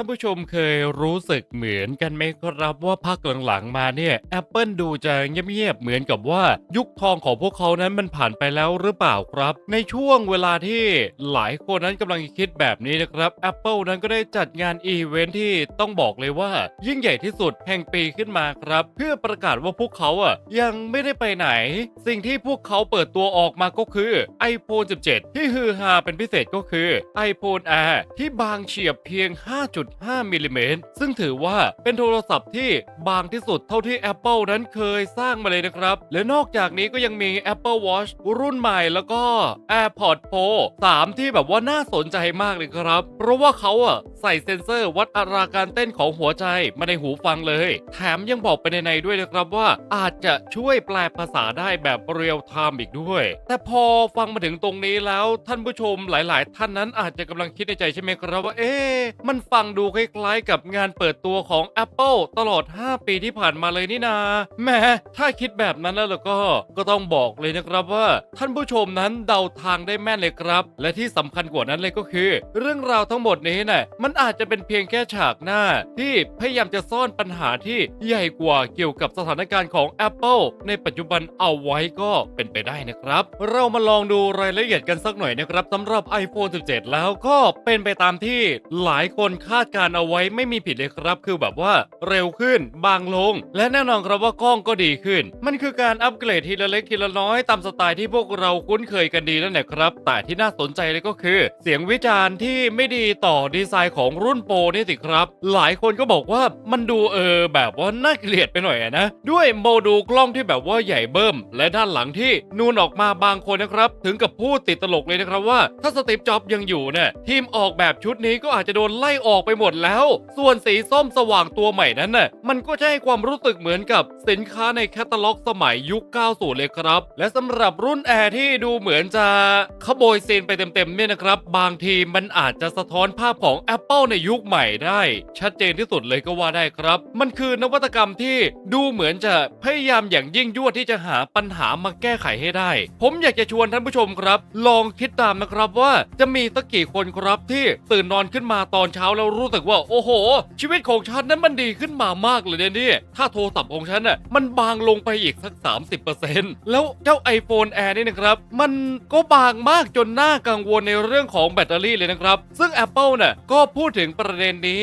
ท่านผู้ชมเคยรู้สึกเหมือนกันไหมครับว่าพักหลังๆมาเนี่ย Apple ดูจะเงียบๆเหมือนกับว่ายุคทองของพวกเขานั้นมันผ่านไปแล้วหรือเปล่าครับ ในช่วงเวลาที่หลายคนนั้นกำลังคิดแบบนี้นะครับ Apple นั้นก็ได้จัดงานอีเวนท์ที่ต้องบอกเลยว่า ยิ่งใหญ่ที่สุดแห่งปีขึ้นมาครับ เพื่อประกาศว่าพวกเขาอะยังไม่ได้ไปไหน สิ่งที่พวกเขาเปิดตัวออกมาก็คือ iPhone 17 ที่ฮือฮาเป็นพิเศษก็คือ iPhone Air ที่บางเฉียบเพียง 5 5.5มิลิเมตร ซึ่งถือว่าเป็นโทรศัพท์ที่บางที่สุดเท่าที่ Apple นั้นเคยสร้างมาเลยนะครับ และนอกจากนี้ก็ยังมี Apple Watch รุ่นใหม่แล้วก็ AirPods Pro 3 ที่แบบว่าน่าสนใจมากเลยครับ เพราะว่าเขาอะใส่เซ็นเซอร์วัดอัตราการเต้นของหัวใจมาในหูฟังเลย แถมยังบอกไปในในด้วยนะครับว่าอาจจะช่วยแปลภาษาได้แบบเรียลไทม์อีกด้วย แต่พอฟังมาถึงตรงนี้แล้วท่านผู้ชมหลาย ๆ ท่านนั้นอาจจะกำลังคิดในใจใช่ไหมครับว่าเอ๊ะมันฟังดูคล้ายๆกับงานเปิดตัวของ Apple ตลอด 5 ปีที่ผ่านมาเลยนี่นาแหม้ถ้าคิดแบบนั้นแล้วก็ ก็ต้องบอกเลยนะครับว่า ท่านผู้ชมนั้นเดาทางได้แม่นเลยครับ และที่สำคัญกว่านั้นเลยก็คือ เรื่องราวทั้งหมดนี้น่ะมันอาจจะเป็นเพียงแค่ฉากหน้า ที่พยายามจะซ่อนปัญหาที่ใหญ่กว่าเกี่ยวกับสถานการณ์ของ Apple ในปัจจุบันเอาไว้ก็เป็นไปได้นะครับ เรามาลองดูรายละเอียดกันสักหน่อยนะครับสำหรับ iPhone 17 แล้วก็เป็นไปตามที่หลายคนคาดการเอาไว้ไม่มีผิดเลยครับ คือแบบว่าเร็วขึ้น บางลง และแน่นอนครับว่ากล้องก็ดีขึ้น มันคือการอัปเกรดทีละเล็กทีละน้อยตามสไตล์ที่พวกเราคุ้นเคยกันดีนั่นแหละครับ แต่ที่น่าสนใจเลยก็คือ เสียงวิจารณ์ที่ไม่ดีต่อดีไซน์ของรุ่นโปรนี่สิครับ หลายคนก็บอกว่ามันดูเออแบบว่าน่าเกลียดไปหน่อยนะ ด้วยโมดูลกล้องที่แบบว่าใหญ่เบิ่ม และด้านหลังที่นูนออกมาบางคนนะครับ ถึงกับพูดติดตลกเลยนะครับว่า ถ้าสตีฟจ็อบส์ยังอยู่เนี่ยทีมออกแบบชุดนี้ก็อาจจะโดนไล่ออกไปหมดแล้ว ส่วนสีส้มสว่างตัวใหม่นั้นน่ะมันก็จะให้ความรู้สึกเหมือนกับสินค้าในแคตตาล็อกสมัยยุค 90 เลยครับ และสำหรับรุ่นแอร์ที่ดูเหมือนจะขโมยซีนไปเต็มๆเนี่ยนะครับ บางทีมันอาจจะสะท้อนภาพของ Apple ในยุคใหม่ได้ ชัดเจนที่สุดเลยก็ว่าได้ครับ มันคือนวัตกรรมที่ดูเหมือนจะพยายามอย่างยิ่งยวดที่จะหาปัญหามาแก้ไขให้ได้ ผมอยากจะชวนท่านผู้ชมครับ ลองคิดตามนะครับว่าจะมีสักกี่คนครับที่ตื่นนอนขึ้นมาตอนเช้าแล้วรู้สึกว่าโอ้โห ชีวิตของฉันนั้นมันดีขึ้นมามากเลยเนี่ยนี่ถ้าโทรศัพท์ของฉันน่ะมันบางลงไปอีกสัก 30%แล้วเจ้า iPhone Air นี่นะครับ มันก็บางมากจนน่ากังวลในเรื่องของแบตเตอรี่เลยนะครับ ซึ่ง Apple น่ะก็พูดถึงประเด็นนี้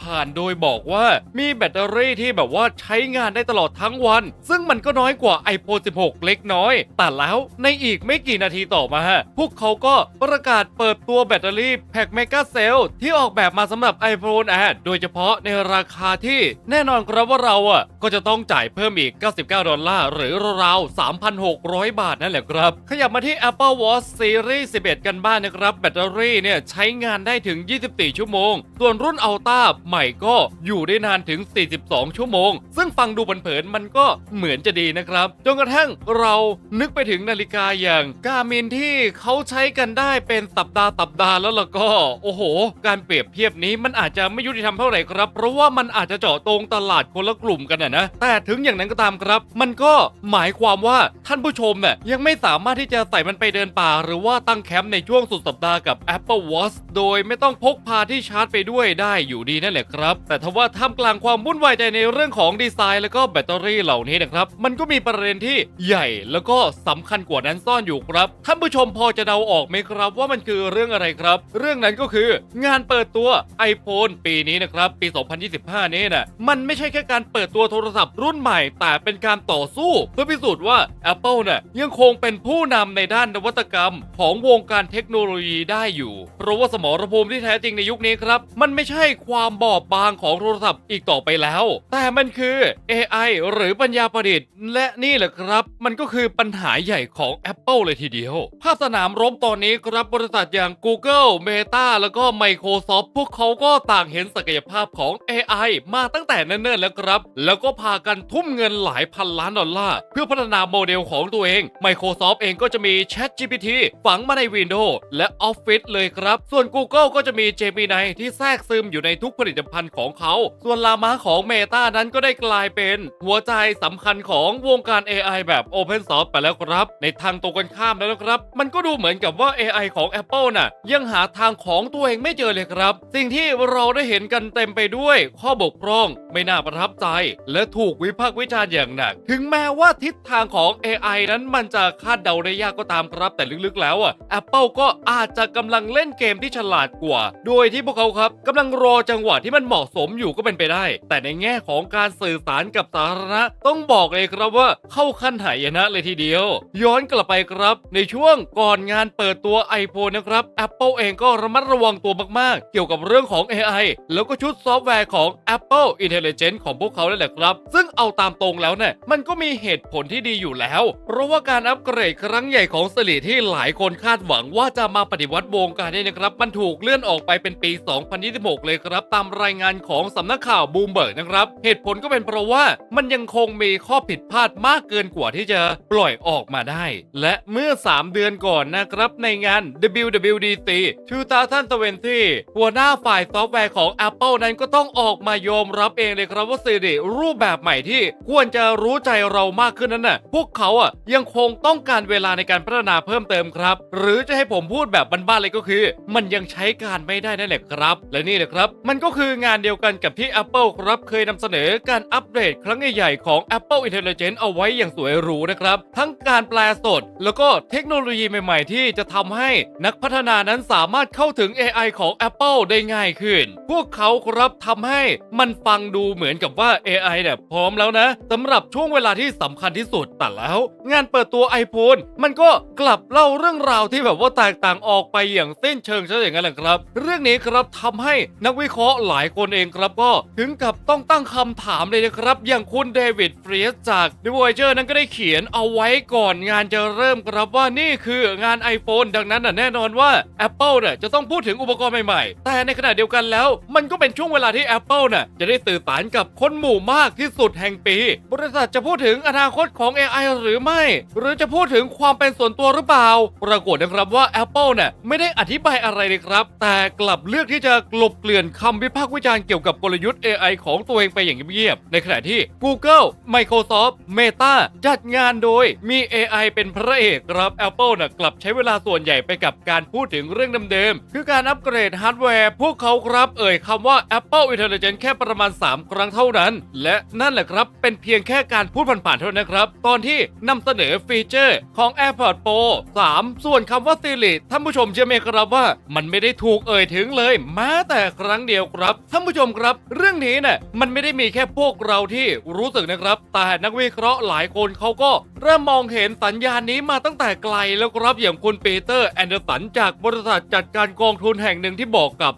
ผ่านๆโดยบอกว่ามีแบตเตอรี่ที่แบบว่าใช้งานได้ตลอดทั้งวัน ซึ่งมันก็น้อยกว่า iPhone 16 เล็กน้อย แต่แล้วในอีกไม่กี่นาทีต่อมาฮะพวกเขาก็ประกาศเปิดตัวแบตเตอรี่แพ็คเมกาเซลที่ออกแบบมาสำหรับ iPhone Air โดยเฉพาะในราคาที่แน่นอนครับว่าเราอะก็จะต้องจ่ายเพิ่มอีก 99 ดอลลาร์ หรือราว3,600 บาทนั่นแหละครับ ขยับมาที่ Apple Watch Series 11 กันบ้างนะครับ แบตเตอรี่เนี่ยใช้งานได้ถึง 24 ชั่วโมง ส่วนรุ่น Ultra ใหม่ก็อยู่ได้นานถึง 42 ชั่วโมง ซึ่งฟังดูเผินๆมันก็เหมือนจะดีนะครับจนกระทั่งเรานึกไปถึงนาฬิกาอย่างกา m ินที่เขาใช้กันได้เป็นสัปดาห์สัปดาห์แล้วล่ะก็ โอ้โห การเปรียบเทียบนี้มันอาจจะไม่ยุติธรรมเท่าไหร่ครับ เพราะว่ามันอาจจะเจาะตรงตลาดคนละกลุ่มกันนะนะ แต่ถึงอย่างนั้นก็ตามครับ มันก็หมายความว่าท่านผู้ชมเนี่ยยังไม่สามารถที่จะใส่มันไปเดินป่า หรือว่าตั้งแคมป์ในช่วงสุดสัปดาห์กับ Apple Watch โดยไม่ต้องพกพาที่ชาร์จไปด้วยได้อยู่ดีนั่นแหละครับ แต่ทว่าท่ามกลางความวุ่นวายใจในเรื่องของดีไซน์แล้วก็แบตเตอรี่เหล่านี้นะครับ มันก็มีประเด็นที่ใหญ่แล้วก็สำคัญกว่านั้นซ่อนอยู่ครับ ท่านผู้ชมพอจะเดาออกไหมครับว่ามันคือเรื่องอะไรครับ เรื่องนั้นก็คืองานเปิดตัว iPhone ปีนี้นะครับ ปี 2025 นี้นะมันไม่ใช่แค่การเปิดตัวโทรศัพท์รุ่นใหม่ แต่เป็นการต่อสู้ เพื่อพิสูจน์ว่า Apple น่ะยังคงเป็นผู้นำในด้านนวัตกรรม ของวงการเทคโนโลยีได้อยู่ เพราะว่าสมรภูมิที่แท้จริงในยุคนี้ครับ มันไม่ใช่ความบอบบางของโทรศัพท์อีกต่อไปแล้ว แต่มันคือ AI หรือปัญญาประดิษฐ์ และนี่แหละครับ มันก็คือปัญหาใหญ่ของ Apple เลยทีเดียว ภาพสนามรบตอนนี้ครับบริษัทอย่าง Google Meta แล้วก็ Microsoft พวกเขาก็ต่างเห็นศักยภาพของ AI มาตั้งแต่เนิ่นๆแล้วครับ แล้วก็พากันทุ่มเงินหลายพันล้านดอลลาร์เพื่อพัฒนาโมเดลของตัวเอง Microsoft เองก็จะมี ChatGPT ฝังมาใน Windows และ Office เลยครับ ส่วน Google ก็จะมี Gemini ที่แทรกซึมอยู่ในทุกผลิตภัณฑ์ของเขา ส่วนลามาของ Meta นั้นก็ได้กลายเป็นหัวใจสำคัญของวงการ AI แบบ Open Source ไปแล้วครับ ในทางตรงกันข้ามแล้วนะครับ มันก็ดูเหมือนกับว่า AI ของ Apple น่ะยังหาทางของตัวเองไม่เจอเลยครับ สิ่งที่เราได้เห็นกันเต็มไปด้วยข้อบกพร่อง ไม่น่าประทับใจ และถูกวิพากษ์วิจารณ์อย่างหนัก ถึงแม้ว่าทิศทางของ AI นั้นมันจะคาดเดาได้ยากก็ตามครับ แต่ลึกๆแล้วอะ Apple ก็อาจจะกำลังเล่นเกมที่ฉลาดกว่า โดยที่พวกเขาครับกำลังรอจังหวะที่มันเหมาะสมอยู่ก็เป็นไปได้ แต่ในแง่ของการสื่อสารกับสาธารณะต้องบอกเลยครับว่าเข้าขั้นหายนะเลยทีเดียว ย้อนกลับไปครับ ในช่วงก่อนงานเปิดตัว iPhone นะครับ Apple เองก็ระมัดระวังตัวมากๆ เกี่ยวกับเรื่องของ AI แล้วก็ชุดซอฟต์แวร์ของ Apple Intelligence ของพวกเขานั่นแหละครับ ซึ่งเอาตามตรงแล้วเนี่ยมันก็มีเหตุผลที่ดีอยู่แล้ว เพราะว่าการอัปเกรดครั้งใหญ่ของสลีที่หลายคนคาดหวังว่าจะมาปฏิวัติวงการเนี่ยนะครับ มันถูกเลื่อนออกไปเป็นปี 2026 เลยครับ ตามรายงานของสำนักข่าวบูมเบิร์กนะครับ เหตุผลก็เป็นเพราะว่ามันยังคงมีข้อผิดพลาดมากเกินกว่าที่จะปล่อยออกมาได้ และเมื่อ 3 เดือนก่อนนะครับในงาน WWDC 2020หัวหน้าฝ่ายซอฟต์แวร์ของ Apple นั้นก็ต้องออกมายอมรับเองเลยครับว่า Siri รูปแบบใหม่ที่ควรจะรู้ใจเรามากขึ้นนั้นน่ะพวกเขาอะยังคงต้องการเวลาในการพัฒนาเพิ่มเติมครับ หรือจะให้ผมพูดแบบบ้านๆเลยก็คือ มันยังใช้การไม่ได้นั่นแหละครับ และนี่แหละครับ มันก็คืองานเดียวกันกับที่ Apple ครับเคยนำเสนอการอัปเดตครั้งใหญ่ๆของ Apple Intelligence เอาไว้อย่างสวยหรูนะครับ ทั้งการแปลสด แล้วก็เทคโนโลยีใหม่ๆ ที่จะทำให้นักพัฒนานั้นสามารถเข้าถึง AI ของ Apple ได้ง่ายขึ้น พวกเขาครับทำให้มันฟังดูเหมือนกับว่า AI เนี่ยพร้อมแล้วนะสำหรับช่วงเวลาที่สำคัญที่สุดแต่แล้ว งานเปิดตัว iPhone มันก็กลับเล่าเรื่องราวที่แบบว่าแตกต่างออกไปอย่างสิ้นเชิงซะอย่างนั้นแหละครับ เรื่องนี้ครับทำให้นักวิเคราะห์หลายคนเองครับก็ถึงกับต้องตั้งคำถามเลยนะครับ อย่างคุณเดวิดเฟรีสจาก The Voyager นั้นก็ได้เขียนเอาไว้ก่อนงานจะเริ่มครับว่านี่คืองาน iPhone ดังนั้นน่ะแน่นอนว่า Apple เนี่ยจะต้องพูดถึงอุปกรณ์ใหม่ๆ แต่ในขณะเดียวกันแล้ว มันก็เป็นช่วงเวลาที่ Apple น่ะจะได้สื่อสารกับคนหมู่มากที่สุดแห่งปี บริษัทจะพูดถึงอนาคตของ AI หรือไม่ หรือจะพูดถึงความเป็นส่วนตัวหรือเปล่า ปรากฏนะครับว่า Apple เนี่ยไม่ได้อธิบายอะไรเลยครับ แต่กลับเลือกที่จะกลบเกลื่อนคำวิพากษ์วิจารณ์เกี่ยวกับกลยุทธ์ AI ของตัวเองไปอย่างเงียบๆในขณะที่ Google Microsoft Meta จัดงานโดยมี AI เป็นพระเอกครับ Apple น่ะกลับใช้เวลาส่วนใหญ่ไปกับการพูดถึงเรื่องเดิมๆคือการอัปเกรดฮาร์ดแวร์พวกเขาครับ เอ่ยคำว่า Apple Intelligence แค่ประมาณ 3 ครั้งเท่านั้น และนั่นแหละครับ เป็นเพียงแค่การพูดผ่านๆเท่านั้นครับ ตอนที่นำเสนอฟีเจอร์ของ AirPods Pro 3 ส่วนคำว่า Siri ท่านผู้ชมเชื่อไหมครับว่า มันไม่ได้ถูกเอ่ยถึงเลยแม้แต่ครั้งเดียวครับ ท่านผู้ชมครับ เรื่องนี้เนี่ยมันไม่ได้มีแค่พวกเราที่รู้สึกนะครับ แต่นักวิเคราะห์หลายคนเขาก็เริ่มมองเห็นสัญญาณนี้มาตั้งแต่ไกลแล้วครับอย่างคุณปีเตอร์แอนเดอร์สันจากบริษัทจัดการกองทุนแห่งหนึ่งที่บอกกับ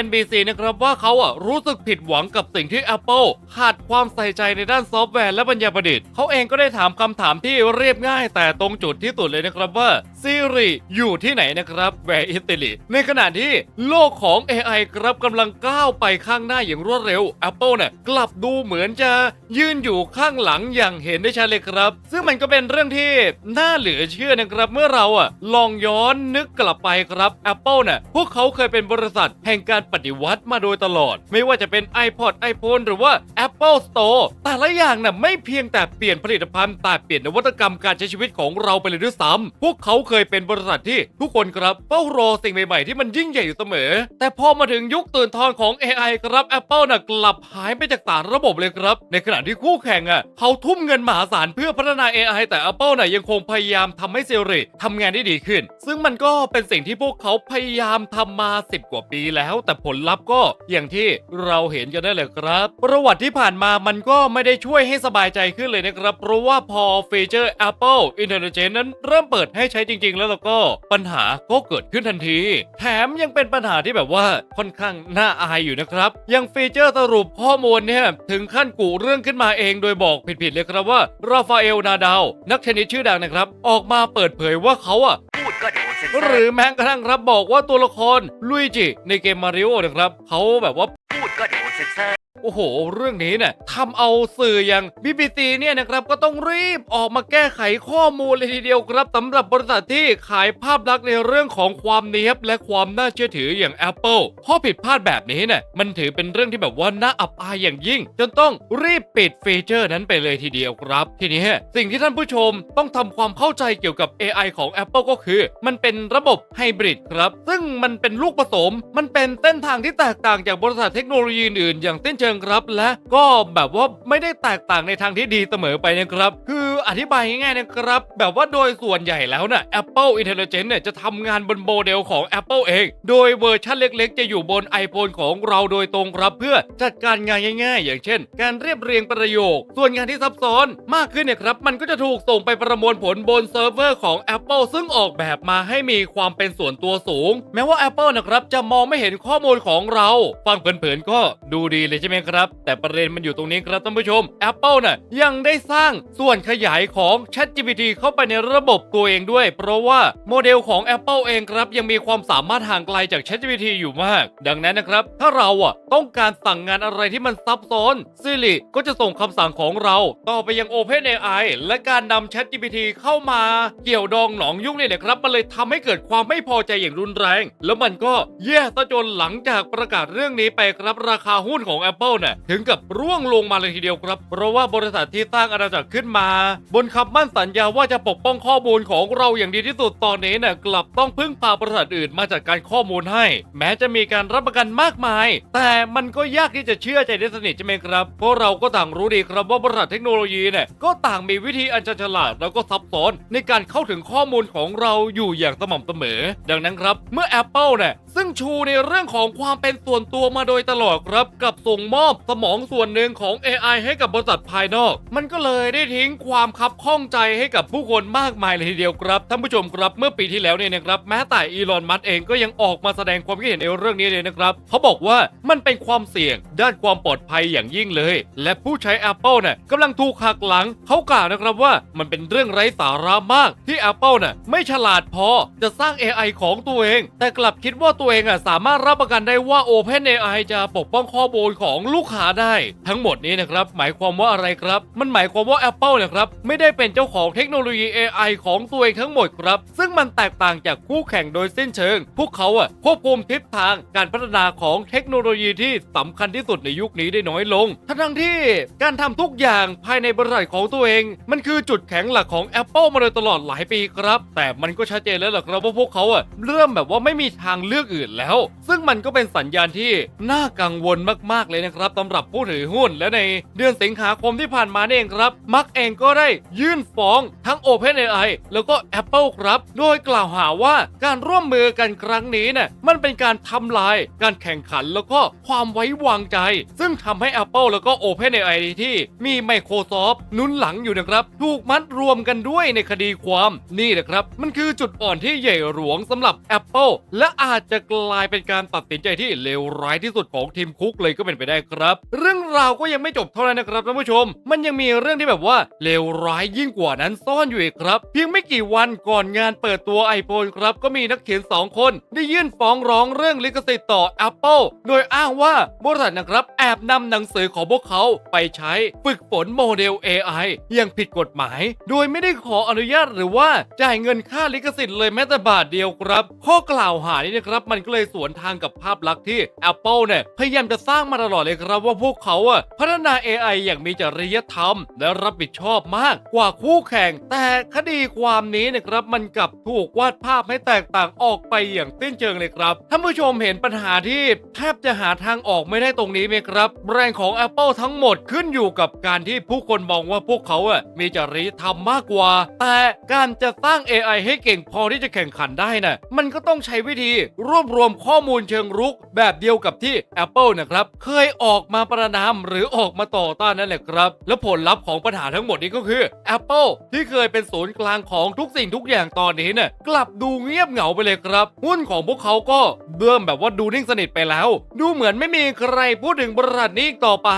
CNBC นะครับว่าเขาอะรู้สึกผิดหวังกับสิ่งที่ Apple ขาดความใส่ใจในด้านซอฟต์แวร์และปัญญาประดิษฐ์เขาเองก็ได้ถามคำถามที่เรียบง่ายแต่ตรงจุดที่สุดเลยนะครับว่า Siri อยู่ที่ไหนนะครับ Where is Siri ในขณะที่โลกของ AI ครับกำลังก้าวไปข้างหน้าอย่างรวดเร็ว Apple เนี่ยกลับดูเหมือนจะยืนอยู่ข้างหลังอย่างเห็นได้ชัดเลยครับ ซึ่งมันก็เป็นเรื่องที่น่าเหลือเชื่อนะครับ เมื่อเราอะลองย้อนนึกกลับไปครับ Apple เนี่ยพวกเขาเคยเป็นบริษัทแห่งการปฏิวัติมาโดยตลอด ไม่ว่าจะเป็น iPod iPhone หรือว่า Apple Store แต่ละอย่างน่ะไม่เพียงแต่เปลี่ยนผลิตภัณฑ์แต่เปลี่ยนนวัตกรรมการใช้ชีวิตของเราไปเลยด้วยซ้ำพวกเขาเคยเป็นบริษัทที่ทุกคนครับเฝ้ารอสิ่งใหม่ๆที่มันยิ่งใหญ่อยู่เสมอ แต่พอมาถึงยุคตื่นทองของ AI ครับ Apple น่ะกลับหายไปจากสารระบบเลยครับ ในขณะที่คู่แข่งอะเขาทุ่มเงินมหาศาลเพื่อพัฒนา AI แต่ Apple น่ะยังคงพยายามทำให้ Siri ทำงานได้ดีขึ้น ซึ่งมันก็เป็นสิ่งที่พวกเขาพยายามทำมา 10 กว่าปีแล้ว แต่ผลลัพธ์ก็อย่างที่เราเห็นกันได้เลยครับ ประวัติที่ผ่านมามันก็ไม่ได้ช่วยให้สบายใจขึ้นเลยนะครับ เพราะว่าพอฟีเจอร์ Apple Intelligence นั้นเริ่มเปิดให้ใช้จริง ๆ แล้วแล้วก็ปัญหาก็เกิดขึ้นทันที แถมยังเป็นปัญหาที่แบบว่าค่อนข้างน่าอายอยู่นะครับยังฟีเจอร์สรุปข้อมูลเนี่ยถึงขั้นกูเรื่องขึ้นมาเองโดยบอกผิดๆเลยครับว่าราฟาเอลนาดาวนักเทนนิสชื่อดังนะครับ ออกมาเปิดเผยว่าเขาอะพูดก็โดนเซ็นเซหรือแม้กระทั่งครับบอกว่าตัวละครลุยจิในเกมมาริโอนะครับเขาแบบว่าพูดก็โดนเซ็นเซอร์ โอ้โห เรื่องนี้เนี่ยทำเอาสื่ออย่าง BBC เนี่ยนะครับก็ต้องรีบออกมาแก้ไขข้อมูลเลยทีเดียวครับสำหรับบริษัทที่ขายภาพลักษณ์ในเรื่องของความเนียบและความน่าเชื่อถืออย่าง Apple ข้อผิดพลาดแบบนี้เนี่ยมันถือเป็นเรื่องที่แบบว่าน่าอับอายอย่างยิ่ง จนต้องรีบปิดฟีเจอร์นั้นไปเลยทีเดียวครับ ทีนี้สิ่งที่ท่านผู้ชมต้องทำความเข้าใจเกี่ยวกับ AI ของ Apple ก็คือ มันเป็นระบบไฮบริดครับ ซึ่งมันเป็นลูกผสม มันเป็นเส้นทางที่แตกต่างจากบริษัทเทคโนโลยีอื่นอย่างสิ้นเชิงครับและก็แบบว่าไม่ได้แตกต่างในทางที่ดีเสมอไปนะครับ คืออธิบายง่ายๆนะครับ แบบว่าโดยส่วนใหญ่แล้วน่ะ Apple Intelligence เนี่ยจะทำงานบนโมเดลของ Apple เอง โดยเวอร์ชันเล็กๆ จะอยู่บน iPhone ของเราโดยตรงครับเพื่อจัดการงานง่าย ๆ อย่างเช่น การเรียบเรียงประโยค ส่วนงานที่ซับซ้อนมากขึ้นเนี่ยครับมันก็จะถูกส่งไปประมวลผลบนเซิร์ฟเวอร์ของ Apple ซึ่งออกแบบมาให้มีความเป็นส่วนตัวสูง แม้ว่า Apple นะครับจะมองไม่เห็นข้อมูลของเรา ฟังเผินๆก็ดูดีเลยใช่ไหมครับ แต่ประเด็นมันอยู่ตรงนี้ครับท่านผู้ชม Apple น่ะยังได้สร้างส่วนขยายของ ChatGPT เข้าไปในระบบตัวเองด้วย เพราะว่าโมเดลของ Apple เองครับ ยังมีความสามารถห่างไกลจาก ChatGPT อยู่มาก ดังนั้นนะครับ ถ้าเราอะต้องการสั่งงานอะไรที่มันซับซ้อน Siri ก็จะส่งคำสั่งของเรา ต่อไปยัง OpenAI และการนำ ChatGPT เข้ามาเกี่ยวดองหนองยุ่งเนี่ยนะครับมันเลยทำให้เกิดความไม่พอใจอย่างรุนแรง แล้วมันก็แย่ซะจนหลังจากประกาศเรื่องนี้ไปครับราคาหุ้นของ Apple เนี่ยถึงกับร่วงลงมาเลยทีเดียวครับ เพราะว่าบริษัทที่สร้างอาณาจักรขึ้นมา บนคำมั่นสัญญาว่าจะปกป้องข้อมูลของเราอย่างดีที่สุดตอนนี้เนี่ยกลับต้องพึ่งพาบริษัทอื่นมาจัดการข้อมูลให้ แม้จะมีการรับประกันมากมาย แต่มันก็ยากที่จะเชื่อใจได้สนิทใช่ไหมครับเพราะเราก็ต่างรู้ดีครับว่าบริษัทเทคโนโลยีเนี่ยก็ต่างมีวิธีอันฉลาดแล้วก็ซับซ้อนในการเข้าถึงข้อมูลของเราอยู่อย่างสม่ำเสมอ ดังนั้นครับ เมื่อ Apple เนี่ยซึ่งชูในเรื่องของความเป็นส่วนตัวมาโดยตลอดครับ กับส่งมอบสมองส่วนหนึ่งของ AI ให้กับบริษัทภายนอก มันก็เลยได้ทิ้งความคับข้องใจให้กับผู้คนมากมายเลยทีเดียวครับท่านผู้ชมครับเมื่อปีที่แล้วเนี่ยนะครับ แม้แต่อีลอนมัสเองก็ยังออกมาแสดงความคิดเห็นในเรื่องนี้เลยนะครับเขาบอกว่ามันเป็นความเสี่ยงด้านความปลอดภัยอย่างยิ่งเลย และผู้ใช้ Apple เนี่ยกำลังถูกหักหลังเขากล่าวนะครับว่ามันเป็นเรื่องไร้สาระมากที่ Apple น่ะไม่ฉลาดพอจะสร้าง AI ของตัวเอง แต่กลับคิดว่าตัวเองอะสามารถรับประกันได้ว่า OpenAI จะปกป้องข้อมูลของลูกค้าได้ ทั้งหมดนี้นะครับหมายความว่าอะไรครับ มันหมายความว่า Apple นะครับไม่ได้เป็นเจ้าของเทคโนโลยี AI ของตัวเองทั้งหมดครับ ซึ่งมันแตกต่างจากคู่แข่งโดยสิ้นเชิง พวกเขาอะควบคุมทิศทางการพัฒนาของเทคโนโลยีที่สำคัญที่สุดในยุคนี้ได้น้อยลง ทั้งที่การทำทุกอย่างภายในบริษัทของตัวเอง มันคือจุดแข็งหลักของ Apple มาโดยตลอดหลายปีครับ แต่มันก็ชัดเจนแล้วล่ะครับว่าพวกเขาอะเริ่มแบบว่าไม่มีทางเลือกอื่นแล้ว ซึ่งมันก็เป็นสัญญาณที่น่ากังวลมากๆเลยนะครับสำหรับผู้ถือหุ้น และในเดือนสิงหาคมที่ผ่านมานี่เองครับมักเองก็ได้ยื่นฟ้องทั้ง OpenAI แล้วก็ Apple ครับ โดยกล่าวหาว่าการร่วมมือกันครั้งนี้เนี่ยมันเป็นการทำลายการแข่งขันแล้วก็ความไว้วางใจ ซึ่งทำให้ Apple แล้วก็ OpenAI ที่มี Microsoft นุนหลังอยู่นะครับ ถูกมัดรวมกันด้วยในคดีความนี่แหละครับ มันคือจุดอ่อนที่ใหญ่หลวงสำหรับ Apple และอาจจะกลายเป็นการตัดสินใจที่เลวร้ายที่สุดของทีมคุกเลยก็เป็นไปได้ครับ เรื่องราวก็ยังไม่จบเท่านั้นนะครับท่านผู้ชม มันยังมีเรื่องที่แบบว่าเลวร้ายยิ่งกว่านั้นซ่อนอยู่อีกครับ เพียงไม่กี่วันก่อนงานเปิดตัว iPhone ครับก็มีนักเขียน 2 คน ได้ยื่นฟ้องร้องเรื่องลิขสิทธิ์ต่อ Apple โดยอ้างว่าบริษัทนะครับแอบนำหนังสือของพวกเขาไปใช้ฝึกฝนโมเดล AI อย่างผิดกฎหมาย โดยไม่ได้ขออนุญาตหรือว่าจ่ายเงินค่าลิขสิทธิ์เลยแม้แต่บาทเดียวครับ ข้อกล่าวหานี้นะครับมันก็เลยสวนทางกับภาพลักษณ์ที่ Apple เนี่ยพยายามจะสร้างมาตลอดเลยครับว่าพวกเขาอะพัฒนา AI อย่างมีจริยธรรม และรับผิดชอบมากกว่าคู่แข่ง แต่คดีความนี้นะครับมันกลับถูกวาดภาพให้แตกต่างออกไปอย่างสิ้นเชิงเลยครับท่านผู้ชมเห็นปัญหาที่แทบจะหาทางออกไม่ได้ตรงนี้ไหมครับแรนด์ของ Apple ทั้งหมดขึ้นอยู่กับการที่ผู้คนมองว่าพวกเขาอะมีจริยธรรมมากกว่า แต่การจะสร้าง AI ให้เก่งพอที่จะแข่งขันได้น่ะมันก็ต้องใช้วิธีรวบรวมข้อมูลเชิงรุก แบบเดียวกับที่ Apple นะครับ เคยออกมาประนามหรือออกมาต่อต้านนั่นแหละครับ และผลลัพธ์ของปัญหาทั้งหมดนี้ก็คือ Apple ที่เคยเป็นศูนย์กลางของทุกสิ่งทุกอย่างตอนนี้เนี่ยกลับดูเงียบเหงาไปเลยครับ หุ้นของพวกเขาก็เบิ่มแบบว่าดูนิ่งสนิทไปแล้ว ดูเหมือนไม่มีใครพูดถึงบริษัทนี้ต่อไป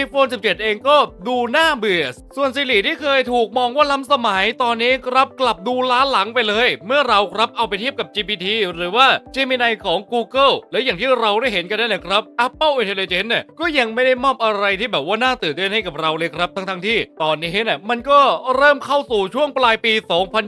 iPhone 17 เองก็ดูน่าเบื่อส่วน Siri ที่เคยถูกมองว่าล้ำสมัยตอนนี้ครับกลับดูล้าหลังไปเลย เมื่อเราครับเอาไปเทียบกับ GPT หรือว่า Gemini ในของ Google และอย่างที่เราได้เห็นกันนั่นแหละครับ Apple Intelligence เนี่ยก็ยังไม่ได้มอบอะไรที่แบบว่าน่าตื่นเต้นให้กับเราเลยครับ ทั้งๆที่ตอนนี้เนี่ยมันก็เริ่มเข้าสู่ช่วงปลายปี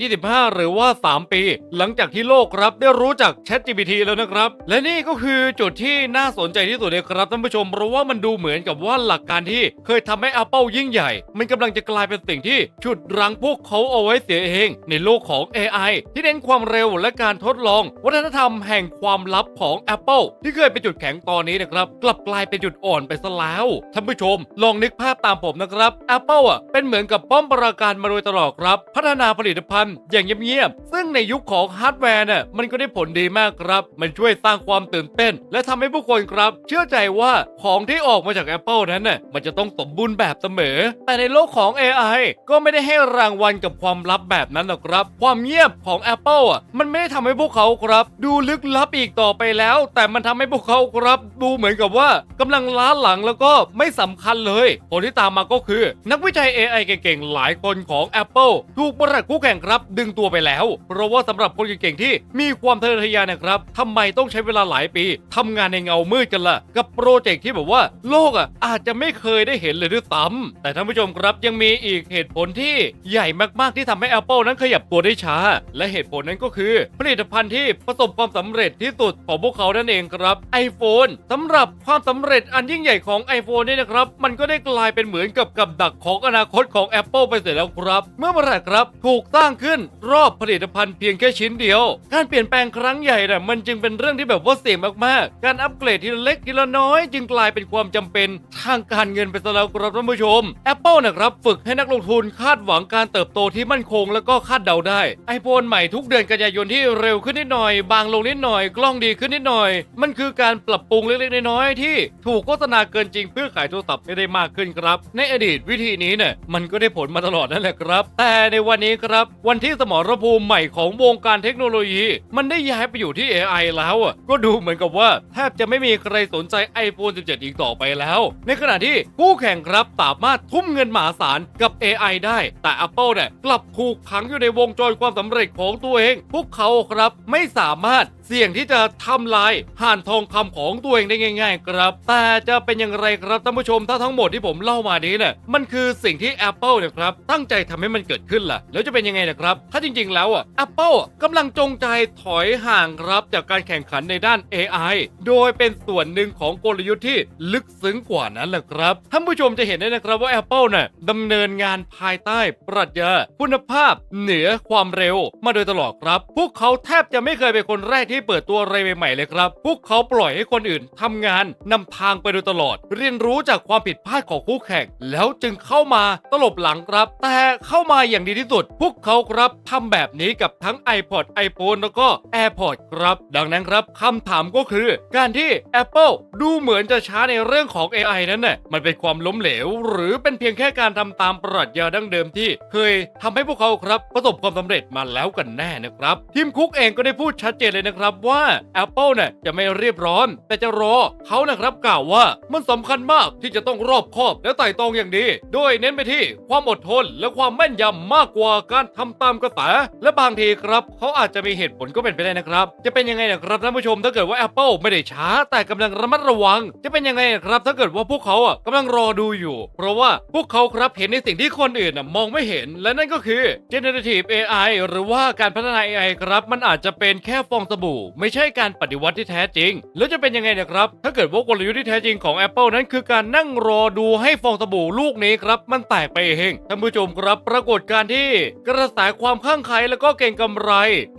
2025 หรือว่า 3 ปี หลังจากที่โลกครับได้รู้จัก ChatGPT แล้วนะครับ และนี่ก็คือจุดที่น่าสนใจที่สุดเลยครับท่านผู้ชมเพราะว่ามันดูเหมือนกับว่าหลักการที่เคยทำให้ Apple ยิ่งใหญ่ มันกำลังจะกลายเป็นสิ่งที่ฉุดรั้งพวกเขาเอาไว้เสียเอง ในโลกของ AI ที่เน้นความเร็วและการทดลอง วัฒนธรรมแห่งความความลับของ Apple ที่เคยเป็นจุดแข็งตอนนี้นะครับ กลับกลายเป็นจุดอ่อนไปซะแล้วท่านผู้ชม ลองนึกภาพตามผมนะครับ Apple อะเป็นเหมือนกับป้อมปราการมาโดยตลอดครับ พัฒนาผลิตภัณฑ์อย่างเงียบๆซึ่งในยุคของฮาร์ดแวร์น่ะมันก็ได้ผลดีมากครับ มันช่วยสร้างความตื่นเต้น และทำให้ผู้คนครับ เชื่อใจว่าของที่ออกมาจาก Apple นั้นน่ะมันจะต้องสมบูรณ์แบบเสมอ แต่ในโลกของ AI ก็ไม่ได้ให้รางวัลกับความลับแบบนั้นหรอกครับ ความเงียบของ Apple อะมันไม่ได้ทำให้พวกเขาครับ ดูลึกลับอีกต่อไปแล้ว แต่มันทำให้พวกเขาครับดูเหมือนกับว่ากำลังล้าหลังแล้วก็ไม่สำคัญเลยผลที่ตามมาก็คือ นักวิจัย AI เก่งๆ หลายคนของ Apple ถูกบริษัทคู่แข่งครับ ดึงตัวไปแล้ว เพราะว่าสำหรับคนเก่งๆที่มีความทะเยอทะยานนะครับทำไมต้องใช้เวลาหลายปีทำงานในเงามืดกันล่ะ กับโปรเจกต์ที่แบบว่าโลกอะอาจจะไม่เคยได้เห็นเลยด้วยซ้ำแต่ท่านผู้ชมครับยังมีอีกเหตุผลที่ใหญ่มากๆที่ทำให้ Apple นั้นขยับตัวได้ช้า และเหตุผลนั้นก็คือ ผลิตภัณฑ์ที่ประสบความสำเร็จที่สุดของพวกเขานั่นเองครับ iPhone สำหรับความสำเร็จอันยิ่งใหญ่ของ iPhone นี่นะครับ มันก็ได้กลายเป็นเหมือนกับกับดักของอนาคตของ Apple ไปเสร็จแล้วครับ เมื่อบริษัทครับถูกสร้างขึ้นรอบผลิตภัณฑ์เพียงแค่ชิ้นเดียว การเปลี่ยนแปลงครั้งใหญ่น่ะมันจึงเป็นเรื่องที่แบบว่าเสี่ยงมากๆ การอัปเกรดทีละเล็กทีละน้อย จึงกลายเป็นความจำเป็นทางการเงินไปซะแล้วครับท่านผู้ชม Apple นะครับฝึกให้นักลงทุนคาดหวังการเติบโตที่มั่นคงแล้วก็คาดเดาได้ iPhone ใหม่ทุกเดือนกันยายนที่เร็วขึ้นนิดหน่อย บางลงนิดหน่อยกล้องดีขึ้นนิดหน่อย มันคือการปรับปรุงเล็กๆน้อยๆที่ถูกโฆษณาเกินจริงเพื่อขายโทรศัพท์ให้ได้มากขึ้นครับ ในอดีตวิธีนี้เนี่ยมันก็ได้ผลมาตลอดนั่นแหละครับ แต่ในวันนี้ครับ วันที่สมรภูมิใหม่ของวงการเทคโนโลยี มันได้ย้ายไปอยู่ที่ AI แล้วอะก็ดูเหมือนกับว่าแทบจะไม่มีใครสนใจ iPhone 17 อีกต่อไปแล้ว ในขณะที่คู่แข่งครับสามารถทุ่มเงินมหาศาลกับ AI ได้ แต่ Apple เนี่ยกลับถูกขังอยู่ในวงจรความสำเร็จของตัวเอง พวกเขาครับไม่สามารถ เสี่ยงที่จะทำลายห่านทองคำของตัวเองได้ง่าย ๆ ครับ แต่จะเป็นอย่างไรครับท่านผู้ชมถ้าทั้งหมดที่ผมเล่ามานี้เนี่ยมันคือสิ่งที่ Apple เนี่ยครับตั้งใจทำให้มันเกิดขึ้นล่ะ แล้วจะเป็นยังไงนะครับถ้าจริงๆ แล้วอะ Apple อะกำลังจงใจถอยห่างครับจากการแข่งขันในด้าน AI โดยเป็นส่วนหนึ่งของกลยุทธ์ที่ลึกซึ้งกว่านั้นแหละครับท่านผู้ชมจะเห็นได้นะครับว่า Apple เนี่ยดำเนินงานภายใต้ปรัชญาคุณภาพเหนือความเร็ว มาโดยตลอดครับ พวกเขาแทบจะไม่เคยเป็นคนแรกที่เปิดตัวอะไรใหม่ๆเลยครับ พวกเขาปล่อยให้คนอื่นทำงานนำทางไปโดยตลอด เรียนรู้จากความผิดพลาดของคู่แข่ง แล้วจึงเข้ามาตลบหลังครับ แต่เข้ามาอย่างดีที่สุด พวกเขาครับทำแบบนี้กับทั้ง iPod iPhone แล้วก็ AirPods ครับ ดังนั้นครับคำถามก็คือ การที่ Apple ดูเหมือนจะช้าในเรื่องของ AI นั้นน่ะมันเป็นความล้มเหลว หรือเป็นเพียงแค่การทำตามปรัชญาดั้งเดิมที่ เคยทำให้พวกเขาครับประสบความสำเร็จมาแล้วกันแน่นะครับทีมคุกเองก็ได้พูดชัดเจนเลยนะครับว่า Apple เนี่ยจะไม่เรียบร้อน แต่จะรอเขานะครับกล่าวว่ามันสำคัญมากที่จะต้องรอบคอบและไต่ตรองอย่างดี โดยเน้นไปที่ความอดทนและความแม่นยำมากกว่าการทำตามกระแสและบางทีครับเขาอาจจะมีเหตุผลก็เป็นไปได้นะครับ จะเป็นยังไงนะครับท่านผู้ชมถ้าเกิดว่า Apple ไม่ได้ช้า แต่กำลังระมัดระวัง จะเป็นยังไงนะครับ ถ้าเกิดว่าพวกเขาอะกำลังรอดูอยู่ เพราะว่าพวกเขาครับเห็นในสิ่งที่คนอื่นน่ะมองไม่เห็น และนั่นก็คือ generative AI หรือว่าการพัฒนา AI ครับ มันอาจจะเป็นแค่ฟองสบู่ไม่ใช่การปฏิวัติที่แท้จริง แล้วจะเป็นยังไงนะครับ ถ้าเกิดว่ากลยุทธ์ที่แท้จริงของ Apple นั้นคือการนั่งรอดูให้ฟองสบู่ลูกนี้ครับมันแตกไปเองท่านผู้ชมครับ ปรากฏการที่กระแสความข้างใครแล้วก็เก่งกำไร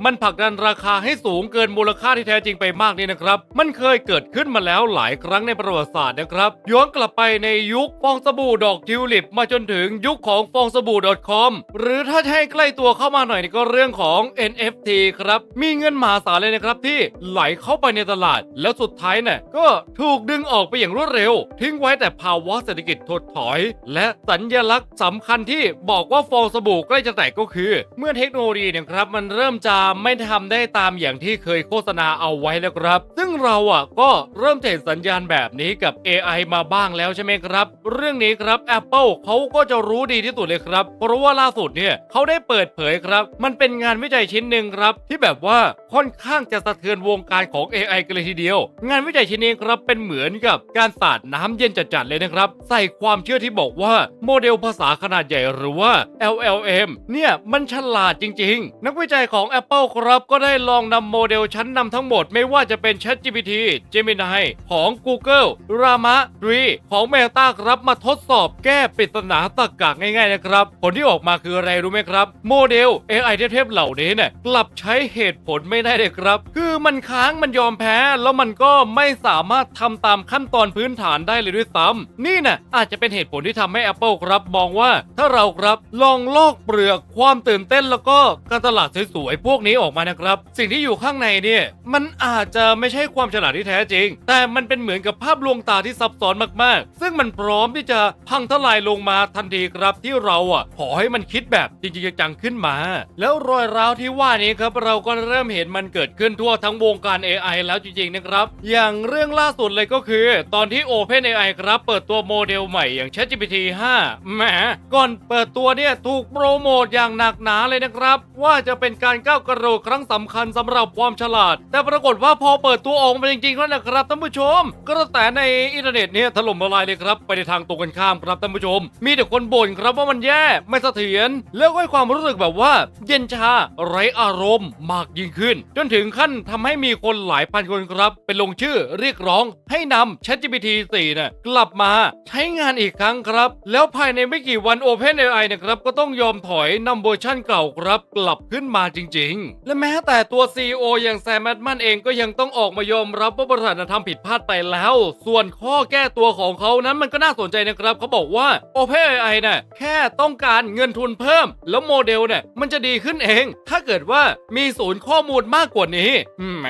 มันผลักดันราคาให้สูงเกินมูลค่าที่แท้จริงไปมากนี่นะครับมันเคยเกิดขึ้นมาแล้วหลายครั้งในประวัติศาสตร์นะครับย้อนกลับไปในยุคฟองสบู่ดอกทิวลิป มาจนถึงยุคของฟองสบู่ .com หรือถ้าจะให้ใกล้ตัวเข้ามาหน่อยนี่ก็เรื่องของ NFT ครับมีเงินมหาศาลเลยนะครับที่ไหลเข้าไปในตลาด แล้วสุดท้ายเนี่ยก็ถูกดึงออกไปอย่างรวดเร็ว ทิ้งไว้แต่ภาวะเศรษฐกิจถดถอย และสัญญลักษณ์สำคัญที่บอกว่าฟองสบู่ใกล้จะแตกก็คือ เมื่อเทคโนโลยีเนี่ยครับ มันเริ่มจะไม่ทำได้ตามอย่างที่เคยโฆษณาเอาไว้แล้วครับ ซึ่งเราอะก็เริ่มเห็นสัญญาณแบบนี้กับ AI มาบ้างแล้วใช่ไหมครับ เรื่องนี้ครับ Apple เขาก็จะรู้ดีที่สุดเลยครับ เพราะว่าล่าสุดเนี่ยเขาได้เปิดเผยครับ มันเป็นงานวิจัยชิ้นหนึ่งครับ ที่แบบว่าค่อนข้างจะจะสะเทือนวงการของ AI กันเลยทีเดียว งานวิจัยชิ้นนี้ครับเป็นเหมือนกับการสาดน้ำเย็นจัดๆเลยนะครับ ใส่ความเชื่อที่บอกว่าโมเดลภาษาขนาดใหญ่หรือว่า LLM เนี่ยมันฉลาดจริง ๆ นักวิจัยของ Apple ครับก็ได้ลองนำโมเดลชั้นนำทั้งหมดไม่ว่าจะเป็น ChatGPT Gemini ของ Google Llama 3ของ Meta ครับมาทดสอบแก้ปริศนาตรรกะง่ายๆนะครับ ผลที่ออกมาคืออะไรรู้ไหมครับ โมเดล AI เทพๆเหล่านี้เนี่ยกลับใช้เหตุผลไม่ได้เลยครับคือมันค้างมันยอมแพ้ แล้วมันก็ไม่สามารถทำตามขั้นตอนพื้นฐานได้เลยด้วยซ้ำนี่นะอาจจะเป็นเหตุผลที่ทำให้ Apple ครับมองว่าถ้าเราครับลองลอกเปลือกความตื่นเต้นแล้วก็การตลาดสวยๆพวกนี้ออกมานะครับ สิ่งที่อยู่ข้างในเนี่ยมันอาจจะไม่ใช่ความฉลาดที่แท้จริง แต่มันเป็นเหมือนกับภาพลวงตาที่ซับซ้อนมากๆ ซึ่งมันพร้อมที่จะพังทลายลงมาทันทีครับที่เราอะขอให้มันคิดแบบจริงๆจังขึ้นมา แล้วรอยร้าวที่ว่านี้ครับเราก็เริ่มเห็นมันเกิดขึ้นทั่วทั้งวงการ AI แล้วจริงๆนะครับ อย่างเรื่องล่าสุดเลยก็คือ ตอนที่ OpenAI ครับเปิดตัวโมเดลใหม่อย่าง ChatGPT 5แหมก่อนเปิดตัวเนี่ยถูกโปรโมทอย่างหนักหนาเลยนะครับ ว่าจะเป็นการก้าวกระโดดครั้งสำคัญสำหรับความฉลาด แต่ปรากฏว่าพอเปิดตัวออกมาจริงๆแล้วนะครับท่านผู้ชม กระแสในอินเทอร์เน็ตเนี่ยถล่มละลายเลยครับ ไปในทางตรงกันข้ามครับท่านผู้ชม มีแต่คนบ่นครับว่ามันแย่ไม่เสถียรแล้วก็ให้ความรู้สึกแบบว่า เย็นชาไร้อารมณ์มากยิ่งขึ้น จนถึงขั้นทำให้มีคนหลายพันคนครับ เป็นลงชื่อเรียกร้องให้นำ ChatGPT 4น่ะกลับมาใช้งานอีกครั้งครับ แล้วภายในไม่กี่วัน OpenAI นะครับก็ต้องยอมถอยนำเวอร์ชั่นเก่าครับกลับขึ้นมาจริง ๆ และแม้แต่ตัว CEO อย่างแซมแมดมันเองก็ยังต้องออกมายอมรับว่าบริษัทนะทำผิดพลาดไปแล้ว ส่วนข้อแก้ตัวของเขานั้นมันก็น่าสนใจนะครับ เขาบอกว่า OpenAI น่ะแค่ต้องการเงินทุนเพิ่ม แล้วโมเดลเนี่ยมันจะดีขึ้นเอง ถ้าเกิดว่ามีศูนย์ข้อมูลมากกว่านี้แหม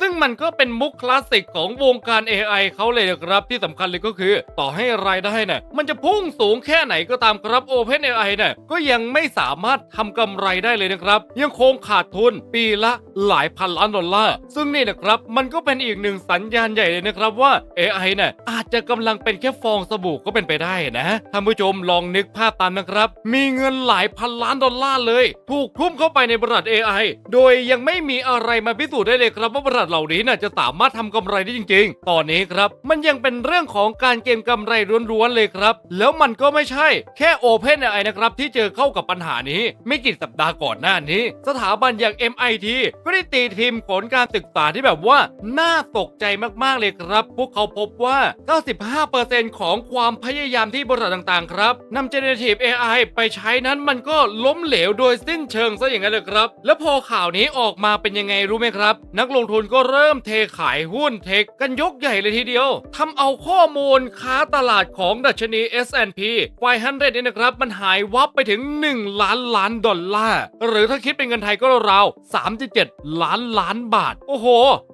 ซึ่งมันก็เป็นมุกคลาสสิกของวงการ AI เขาเลยนะครับที่สำคัญเลยก็คือ ต่อให้รายได้น่ะมันจะพุ่งสูงแค่ไหนก็ตามครับ OpenAI น่ะก็ยังไม่สามารถทำกำไรได้เลยนะครับ ยังคงขาดทุนปีละหลายพันล้านดอลลาร์ซึ่งนี่นะครับมันก็เป็นอีกหนึ่งสัญญาณใหญ่เลยนะครับว่า AI น่ะอาจจะกำลังเป็นแค่ฟองสบู่ก็เป็นไปได้นะท่านผู้ชมลองนึกภาพตามนะครับ มีเงินหลายพันล้านดอลลาร์เลย ถูกทุ่มเข้าไปในบริษัท AI โดยยังไม่มีอะไรมาพิสูจน์ได้เลยครับว่าบริษัทเหล่านี้น่ะจะสามารถทำกำไรได้จริง ๆ ตอนนี้ครับ มันยังเป็นเรื่องของการเก็งกำไรล้วนๆเลยครับ แล้วมันก็ไม่ใช่แค่ Open AI นะครับที่เจอเข้ากับปัญหานี้ไม่กี่สัปดาห์ก่อนหน้านี้ สถาบันอย่าง MIT ก็ได้ตีพิมพ์ผลการศึกษาที่แบบว่าน่าตกใจมากๆเลยครับ พวกเขาพบว่า 95%ของความพยายามที่บริษัทต่างๆ ครับนำ Generative AI ไปใช้นั้นมันก็ล้มเหลวโดยสิ้นเชิงซะอย่างนั้นเลยครับ แล้วพอข่าวนี้ออกมาเป็นยังไงรู้ไหมครับ นักลงทุนก็เริ่มเทขายหุ้นเทคกันยกใหญ่เลยทีเดียวทำเอาข้อมูลค้าตลาดของดัชนี S&P 500เนี่ยนะครับ มันหายวับไปถึง 1 ล้านล้านดอลลาร์ หรือถ้าคิดเป็นเงินไทยก็ราวๆ37 ล้านล้านบาท โอ้โห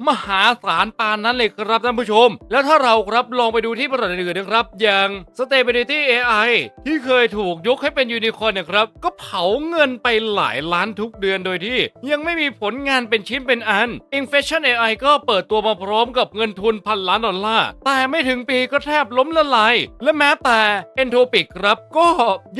มหาศาลปานนั้นเลยครับท่านผู้ชม แล้วถ้าเราครับลองไปดูที่บริษัทอื่นนะครับ อย่าง Stability AI ที่เคยถูกยกให้เป็นยูนิคอร์นนะครับ ก็เผาเงินไปหลายล้านทุกเดือนโดยที่ ยังไม่มีผลงานเป็นชิ้นเป็นอัน Inflation AI ก็เปิดตัวมาพร้อมกับเงินทุนพันล้านดอลลาร์ แต่ไม่ถึงปีก็แทบล้มละลาย และแม้แต่ Entropic ครับก็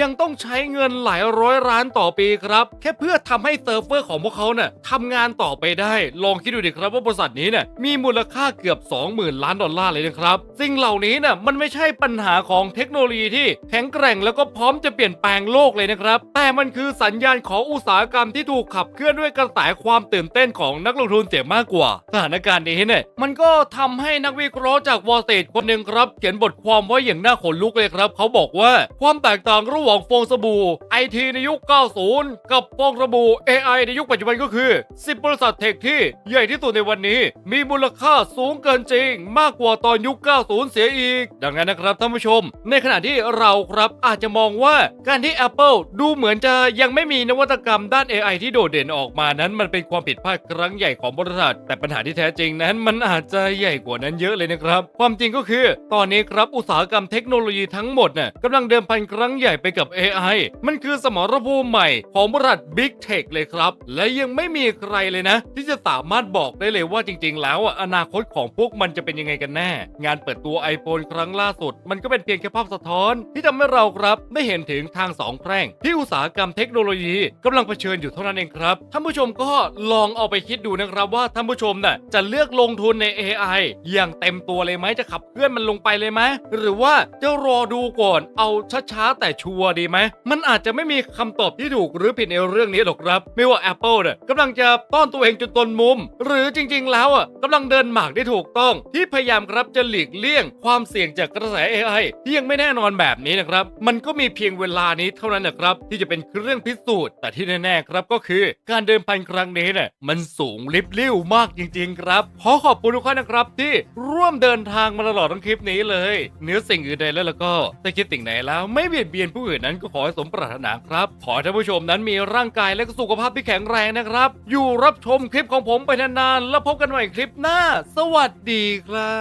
ยังต้องใช้เงินหลายร้อยล้านต่อปีครับ แค่เพื่อทำให้เซิร์ฟเวอร์ของพวกเขาเนี่ยทำงานต่อไปได้ ลองคิดดูดิครับว่าบริษัทนี้เนี่ยมีมูลค่าเกือบ 20,000 ล้านดอลลาร์เลยนะครับสิ่งเหล่านี้เนี่ยมันไม่ใช่ปัญหาของเทคโนโลยีที่แข็งแกร่งแล้วก็พร้อมจะเปลี่ยนแปลงโลกเลยนะครับ แต่มันคือสัญญาณของอุตสาหกรรมที่ถูกขับเคลื่อนด้วยกระแสความตื่นเต้นของนักลงทุนเสียมากกว่า สถานการณ์นี้เนี่ยมันก็ทำให้นักวิเคราะห์จากวอลสตรีทคนหนึ่งครับ เขียนบทความไว้อย่างน่าขนลุกเลยครับ เขาบอกว่าความแตกต่างระหว่างฟองสบู่ไอทีในยุค 90 กับฟองสบู่ AI ในยุคปัจจุบันก็คือ 10 บริษัทเทคที่ใหญ่ที่สุดในวันนี้ มีมูลค่าสูงเกินจริง มากกว่าตอนยุค 90 เสียอีก ดังนั้นนะครับท่านผู้ชม ในขณะที่เราครับอาจจะมองว่าการที่ Apple ดูเหมือนจะยังไม่มีนวัตกรรมด้าน AI ที่โดดเด่นออกมานั้นมันเป็นความผิดพลาดครั้ั้งใหญ่ของบริษัท แต่ปัญหาที่แท้จริงนั้นมันอาจจะใหญ่กว่านั้นเยอะเลยนะครับ ความจริงก็คือ ตอนนี้ครับอุตสาหกรรมเทคโนโลยีทั้งหมดน่ะกำลังเดิมพันครั้งใหญ่ไปกับ AI มันคือสมรภูมิใหม่ของบริษัท Big Tech เลยครับ และยังไม่มีใครเลยนะ ที่จะสามารถบอกได้เลยว่าจริง ๆ แล้วอะอนาคตของพวกมันจะเป็นยังไงกันแน่ งานเปิดตัว iPhone ครั้งล่าสุด มันก็เป็นเพียงแค่ภาพสะท้อน ที่ทำให้เราครับได้เห็นถึงทางสองแพร่ง ที่อุตสาหกรรมเทคโนโลยีกำลังเผชิญอยู่เท่านั้นเองครับท่านผู้ชมก็ลองเอาไปคิดดูนะครับว่าท่านผู้ชมน่ะจะเลือกลงทุนใน AI อย่างเต็มตัวเลยไหมจะขับเคลื่อนมันลงไปเลยไหมหรือว่าจะรอดูก่อนเอาช้าๆแต่ชัวร์ดีไหมมันอาจจะไม่มีคำตอบที่ถูกหรือผิดในเรื่องนี้หรอกครับ ไม่ว่า Apple เนี่ยกำลังจะต้อนตัวเองจนตนมุม หรือจริงๆ แล้วอะกำลังเดินหมากได้ถูกต้อง ที่พยายามครับจะหลีกเลี่ยงความเสี่ยงจากกระแส AI ที่ยังไม่แน่นอนแบบนี้นะครับ มันก็มีเพียงเวลานี้เท่านั้นนะครับ ที่จะเป็นเครื่องพิสูจน์แต่ที่แน่ๆครับก็คือการเดินพันครั้งนี้เนี่ยมันสูงลิบลิ่วมากจริง ๆ ครับ ขอขอบคุณทุกท่านนะครับที่ร่วมเดินทางมาตลอดทั้งคลิปนี้เลยเนื้อสิ่งอื่นใดแล้วแล้วก็ถ้าคิดสิ่งไหนแล้วไม่เบียดเบียนผู้อื่นนั้นก็ขอให้สมปรารถนาครับ ขอให้ท่านผู้ชมนั้นมีร่างกายและก็สุขภาพที่แข็งแรงนะครับ อยู่รับชมคลิปของผมไปนานๆแล้วพบกันใหม่คลิปหน้า สวัสดีครั